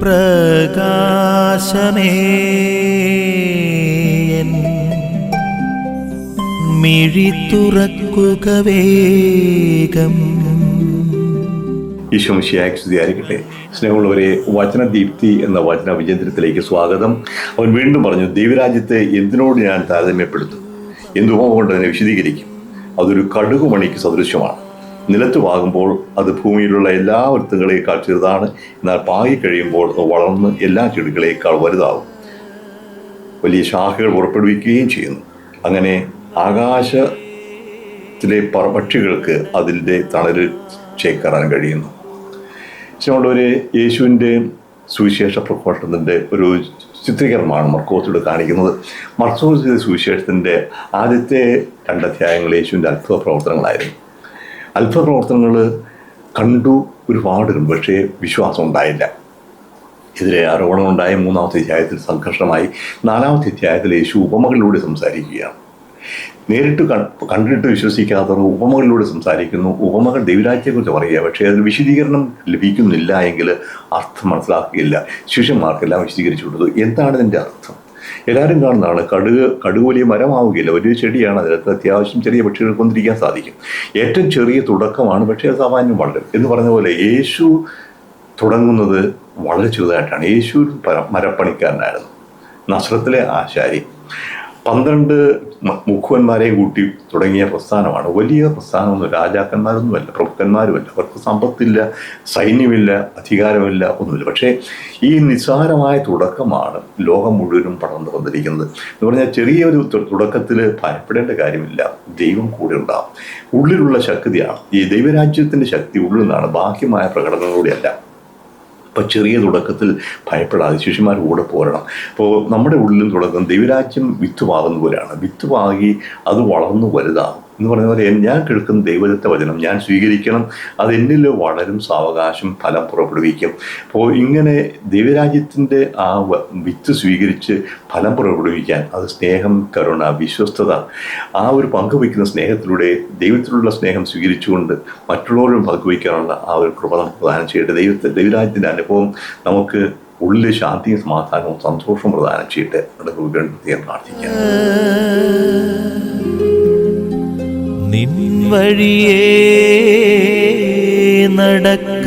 പ്രകാശമേ. മിഴി തുറക്കുക വേഗം. ഈശോമിശിയായി സ്നേഹമുള്ളവരെ വചനദീപ്തി എന്ന വചന വിചേന്ദ്രത്തിലേക്ക് സ്വാഗതം. അവൻ വീണ്ടും പറഞ്ഞു ദൈവരാജ്യത്തെ എന്തിനോട് ഞാൻ താരതമ്യപ്പെടുത്തും? എന്തുപോകൊണ്ട് തന്നെ വിശദീകരിക്കും അതൊരു കടുകുമണിക്ക് സദൃശ്യമാണ്. നിലത്ത് പാകുമ്പോൾ അത് ഭൂമിയിലുള്ള എല്ലാ വൃത്തങ്ങളെക്കാൾ ചെറുതാണ് എന്നാൽ പാകി കഴിയുമ്പോൾ അത് വളർന്ന് എല്ലാ ചെടികളേക്കാൾ വലുതാവും വലിയ ശാഖകൾ പുറപ്പെടുവിക്കുകയും ചെയ്യുന്നു. അങ്ങനെ ആകാശത്തിലെ പക്ഷികൾക്ക് അതിന്റെ തണലിൽ ചേക്കേറാൻ കഴിയുന്നു. ഒരു യേശുവിന്റെ സുവിശേഷ പ്രഘോഷണത്തിന്റെ ഒരു ചിത്രീകരണമാണ് മർക്കോസിലൂടെ കാണിക്കുന്നത്. മർക്കോസിലെ സുവിശേഷത്തിന്റെ ആദ്യത്തെ രണ്ടധ്യായങ്ങൾ യേശുവിന്റെ അത്ഭുത പ്രവർത്തനങ്ങളായിരുന്നു. അത്ഭുത പ്രവർത്തനങ്ങൾ കണ്ടു ഒരുപാട് കണ്ടു പക്ഷേ വിശ്വാസം ഉണ്ടായില്ല എതിരെ ആരോപണമുണ്ടായ മൂന്നാമത്തെ അധ്യായത്തിൽ സംഘർഷമായി. നാലാമത്തെ അധ്യായത്തിൽ യേശു ഉപമകളിലൂടെ സംസാരിക്കുകയാണ്. നേരിട്ട് കണ്ടിട്ട് വിശ്വസിക്കാത്തവർ ഉപമകളിലൂടെ സംസാരിക്കുന്നു. ഉപമകൾ ദൈവരാജ്യത്തെക്കുറിച്ച് പറയുക പക്ഷേ അതിന് വിശദീകരണം ലഭിക്കുന്നില്ല എങ്കിൽ അർത്ഥം മനസ്സിലാക്കുകയില്ല. ശിഷ്യന്മാർക്കെല്ലാം വിശദീകരിച്ചു കൊടുത്തു. എന്താണ് ഇതിന്റെ അർത്ഥം? എല്ലാവരും കാണുന്നതാണ്. കടുക് കടുക് വലിയ മരമാവുകയില്ല. വലിയ ചെടിയാണ് അതിനകത്ത് അത്യാവശ്യം ചെറിയ പക്ഷികൾ കൊണ്ടിരിക്കാൻ സാധിക്കും. ഏറ്റവും ചെറിയ തുടക്കമാണ് പക്ഷേ അത് സാമാന്യം വളരും. എന്ന് പറഞ്ഞ പോലെ യേശു തുടങ്ങുന്നത് വളരെ ചെറുതായിട്ടാണ്. യേശു മരപ്പണിക്കാരനായിരുന്നു. നസ്രത്തിലെ ആശാരി. പന്ത്രണ്ട് മ- കൂട്ടി തുടങ്ങിയ പ്രസ്ഥാനമാണ്. വലിയ പ്രസ്ഥാനമൊന്നും രാജാക്കന്മാരൊന്നുമല്ല പ്രഭുക്കന്മാരുമല്ല. അവർക്ക് സമ്പത്തില്ല സൈന്യമില്ല അധികാരമില്ല ഒന്നുമില്ല. പക്ഷേ ഈ നിസ്സാരമായ തുടക്കമാണ് ലോകം മുഴുവനും പടർന്നു വന്നിരിക്കുന്നത്. എന്ന് പറഞ്ഞാൽ ചെറിയൊരു തുടക്കത്തിൽ ഭയപ്പെടേണ്ട കാര്യമില്ല. ദൈവം കൂടെ ഉണ്ടാകും ഉള്ളിലുള്ള ശക്തിയാണ്. ഈ ദൈവരാജ്യത്തിന്റെ ശക്തി ഉള്ളിൽ നിന്നാണ് ബാഹ്യമായ പ്രകടനങ്ങളിലൂടെയല്ല അപ്പോൾ ചെറിയ തുടക്കത്തിൽ ഭയപ്പെടാതെ ശിശുമാർ കൂടെ പോരണം. അപ്പോൾ നമ്മുടെ ഉള്ളിൽ തുടക്കം ദൈവരാജ്യം വിത്ത് പോലെയാണ്. വിത്ത് പാകി അത് വളർന്നു വലുതാകും. എന്ന് പറയുന്ന പോലെ ഞാൻ കേൾക്കുന്ന ദൈവദത്ത വചനം ഞാൻ സ്വീകരിക്കണം. അത് എന്നിൽ വളരും സാവകാശം ഫലം പുറപ്പെടുവിക്കും. അപ്പോൾ ഇങ്ങനെ ദൈവരാജ്യത്തിന്റെ ആ വിത്ത് സ്വീകരിച്ച് ഫലം പുറപ്പെടുവിക്കാൻ അത് സ്നേഹം കരുണ വിശ്വസ്തത ആ ഒരു പങ്കുവയ്ക്കുന്ന സ്നേഹത്തിലൂടെ ദൈവത്തിലുള്ള സ്നേഹം സ്വീകരിച്ചുകൊണ്ട് മറ്റുള്ളവരും പങ്കുവയ്ക്കാനുള്ള ആ ഒരു കൃപ നമുക്ക് പ്രദാനം ചെയ്യട്ടെ. ദൈവത്തെ ദൈവരാജ്യത്തിന്റെ അനുഭവം നമുക്ക് ഉള്ളിൽ ശാന്തിയും സമാധാനവും സന്തോഷവും പ്രദാനം ചെയ്യട്ടെ നമ്മുടെ പ്രത്യേകം പ്രാർത്ഥിക്കാം നിൻ വഴിയേ നടക്ക